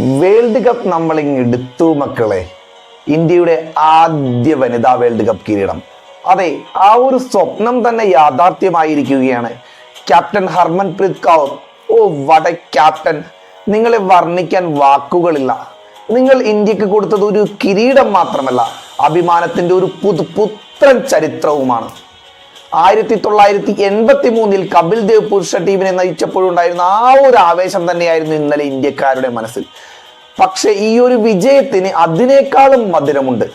World cup നമ്മളിങ് എടുത്തു മക്കളെ. ഇന്ത്യയുടെ ആദ്യ വനിതാ വേൾഡ് കപ്പ് കിരീടം. അതെ ആ ഒരു സ്വപ്നം തന്നെ യാഥാർത്ഥ്യമായിരിക്കുകയാണ്. ക്യാപ്റ്റൻ ഹർമൻപ്രീത് കൗർ. ഓ വട ക്യാപ്റ്റൻ. നിങ്ങളെ വർണിക്കാൻ വാക്കുകളില്ല. നിങ്ങൾ ഇന്ത്യയ്ക്ക് കൊടുത്തത് ഒരു കിരീടം മാത്രമല്ല അഭിമാനത്തിന്റെ ഒരു പുതു പുത്രൻ ചരിത്രവുമാണ്. ആയിരത്തി തൊള്ളായിരത്തി എൺപത്തി മൂന്നിൽ കപിൽ ദേവ് പുരുഷ ടീമിനെ നയിച്ചപ്പോഴുണ്ടായിരുന്ന ആ ഒരു ആവേശം തന്നെയായിരുന്നു ഇന്നലെ ഇന്ത്യക്കാരുടെ മനസ്സിൽ. പക്ഷെ ഈ ഒരു വിജയത്തിന് അതിനേക്കാളും മധുരമുണ്ട്.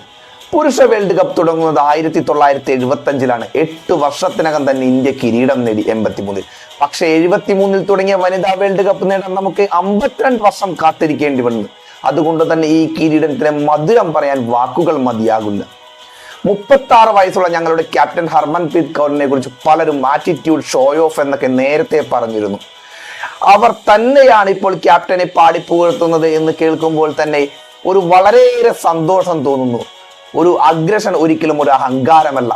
പുരുഷ വേൾഡ് കപ്പ് തുടങ്ങുന്നത് ആയിരത്തി തൊള്ളായിരത്തി എഴുപത്തി അഞ്ചിലാണ് എട്ട് വർഷത്തിനകം തന്നെ ഇന്ത്യ കിരീടം നേടി എൺപത്തി മൂന്നിൽ പക്ഷെ എഴുപത്തി മൂന്നിൽ തുടങ്ങിയ വനിതാ വേൾഡ് കപ്പ് നേടാൻ നമുക്ക് അമ്പത്തിരണ്ട് വർഷം കാത്തിരിക്കേണ്ടി വന്നു. അതുകൊണ്ട് തന്നെ ഈ കിരീടത്തിന് മധുരം പറയാൻ വാക്കുകൾ മതിയാകില്ല മുപ്പത്തി ആറ് വയസ്സുള്ള ഞങ്ങളുടെ ക്യാപ്റ്റൻ ഹർമൻപ്രീത് കൗറിനെ കുറിച്ച് പലരും ആറ്റിറ്റ്യൂഡ് ഷോ ഓഫ് എന്നൊക്കെ നേരത്തെ പറഞ്ഞിരുന്നു. അവർ തന്നെയാണ് ഇപ്പോൾ ക്യാപ്റ്റനെ പാടിപ്പുകഴ്ത്തുന്നത് എന്ന് കേൾക്കുമ്പോൾ തന്നെ ഒരു വളരെയേറെ സന്തോഷം തോന്നുന്നു. ഒരു അഗ്രഷൻ ഒരിക്കലും ഒരു അഹങ്കാരമല്ല.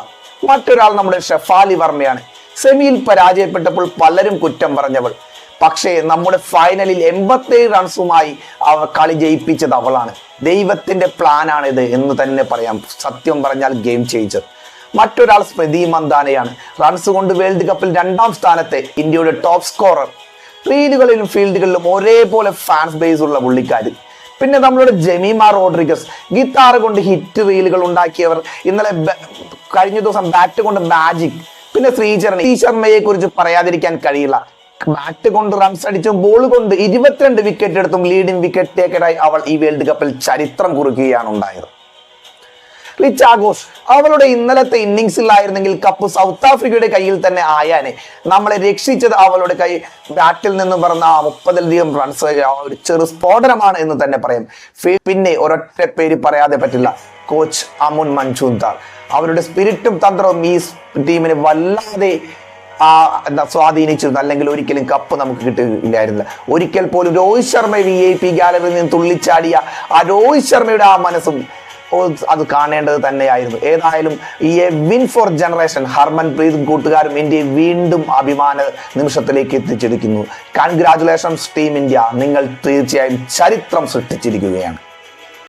മറ്റൊരാൾ നമ്മുടെ ഷെഫാലി വർമ്മയാണ്. സെമിയിൽ പരാജയപ്പെട്ടപ്പോൾ പലരും കുറ്റം പറഞ്ഞവൾ. പക്ഷേ നമ്മുടെ ഫൈനലിൽ എൺപത്തേഴ് റൺസുമായി അവ കളി ജയിപ്പിച്ചത് അവളാണ്. ദൈവത്തിന്റെ പ്ലാനാണിത് എന്ന് തന്നെ പറയാം. സത്യം പറഞ്ഞാൽ ഗെയിം ചേഞ്ചർ മറ്റൊരാൾ സ്മൃതി മന്ദാനയാണ്. റൺസ് കൊണ്ട് വേൾഡ് കപ്പിൽ രണ്ടാം സ്ഥാനത്തെ ഇന്ത്യയുടെ ടോപ്പ് സ്കോറർ ഫീൽഡുകളിലും ഫീൽഡുകളിലും ഒരേപോലെ ഫാൻസ് ബേസ് ഉള്ള പുള്ളിക്കാരി. പിന്നെ നമ്മളുടെ ജമീമ റോഡ്രിഗസ്. ഗിത്താർ കൊണ്ട് ഹിറ്റ് റീലുകൾ ഉണ്ടാക്കിയവർ. ഇന്നലെ കഴിഞ്ഞ ദിവസം ബാറ്റ് കൊണ്ട് മാജിക് പിന്നെ ശ്രീചരൺ. ഈ ശർമ്മയെ കുറിച്ച് പറയാതിരിക്കാൻ കഴിയില്ല. ബാറ്റ് കൊണ്ട് റൺസ് അടിച്ചും ബോൾ കൊണ്ട് ഇരുപത്തിരണ്ട് വിക്കറ്റ് എടുത്തും ലീഡിംഗ് വിക്കറ്റ് ടേക്കറായി അവൾ ഈ വേൾഡ് കപ്പിൽ ചരിത്രം കുറിക്കുകയാണ് ഉണ്ടായത്. റിച്ച് ആഘോഷ് അവളുടെ ഇന്നലത്തെ ഇന്നിങ്സിലായിരുന്നെങ്കിൽ കപ്പ് സൗത്ത് ആഫ്രിക്കയുടെ കയ്യിൽ തന്നെ ആയാനെ. നമ്മളെ രക്ഷിച്ചത് അവളുടെ കൈ. ബാറ്റിൽ നിന്നും പറഞ്ഞ ആ മുപ്പതിലധികം റൺസ് ഒരു ചെറു സ്ഫോടനമാണ് എന്ന് തന്നെ പറയാം. പിന്നെ ഒരൊറ്റ പേര് പറയാതെ പറ്റില്ല. കോച്ച് അമുൻ മൻചൂന്താർ അവരുടെ സ്പിരിറ്റും തന്ത്രവും ഈ ടീമിന് വല്ലാതെ ആ എന്താ സ്വാധീനിച്ചിരുന്നു. അല്ലെങ്കിൽ ഒരിക്കലും കപ്പ് നമുക്ക് കിട്ടില്ലായിരുന്നു ഒരിക്കൽ പോലും Rohit Sharma V I P ഗാലറിയിൽ നിന്ന് തുള്ളിച്ചാടിയ ആ രോഹിത് ശർമ്മയുടെ ആ മനസ്സും അത് കാണേണ്ടത് തന്നെയായിരുന്നു. ഏതായാലും ഈ a win for generation Harmanpreet കൂട്ടുകാരും ഇന്ത്യയെ വീണ്ടും അഭിമാന നിമിഷത്തിലേക്ക് എത്തിച്ചിരിക്കുന്നു. Congratulations team India. നിങ്ങൾ തീർച്ചയായും ചരിത്രം സൃഷ്ടിച്ചിരിക്കുകയാണ്.